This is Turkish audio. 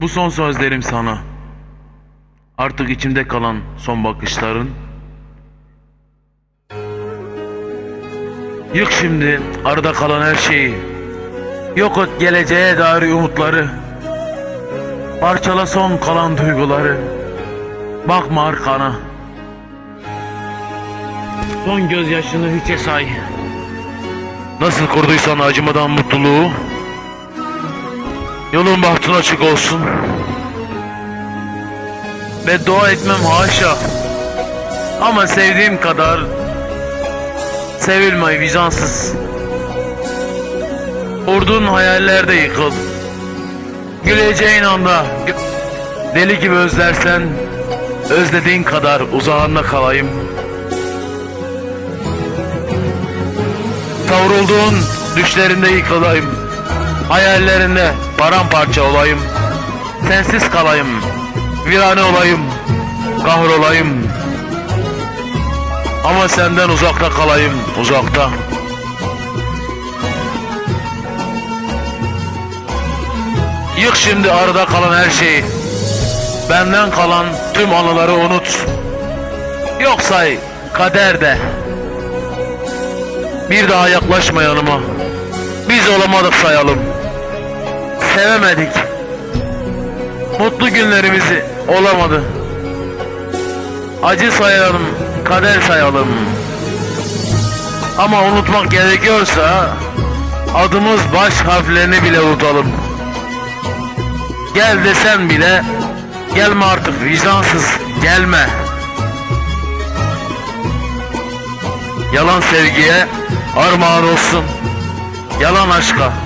Bu son sözlerim sana. Artık içimde kalan son bakışların. Yık şimdi arada kalan her şeyi. Yok et geleceğe dair umutları. Parçala son kalan duyguları. Bakma arkana. Son gözyaşını hiçe say. Nasıl kurduysan acımadan mutluluğu. Yolun bahtın açık olsun. Ve dua etmem haşa. Ama sevdiğim kadar sevilmeyi vicdansız. Kurduğun hayallerde yıkıl. Güleceğin anda deli gibi özlersen özlediğin kadar uzağında kalayım. Savrulduğun düşlerinde yıkılayım. Hayallerinde paramparça olayım. Sensiz kalayım. Virane olayım. Kahrolayım. Ama senden uzakta kalayım. Uzakta. Yık şimdi arada kalan her şeyi. Benden kalan tüm anıları unut. Yok say kader de. Bir daha yaklaşma yanıma. Biz olamadık sayalım. Sevemedik. Mutlu günlerimizi olamadı. Acı sayalım, kader sayalım. Ama unutmak gerekiyorsa adımız baş harflerini bile unutalım. Gel desen bile gelme artık vicdansız gelme. Yalan sevgiye armağan olsun. Yalan aşka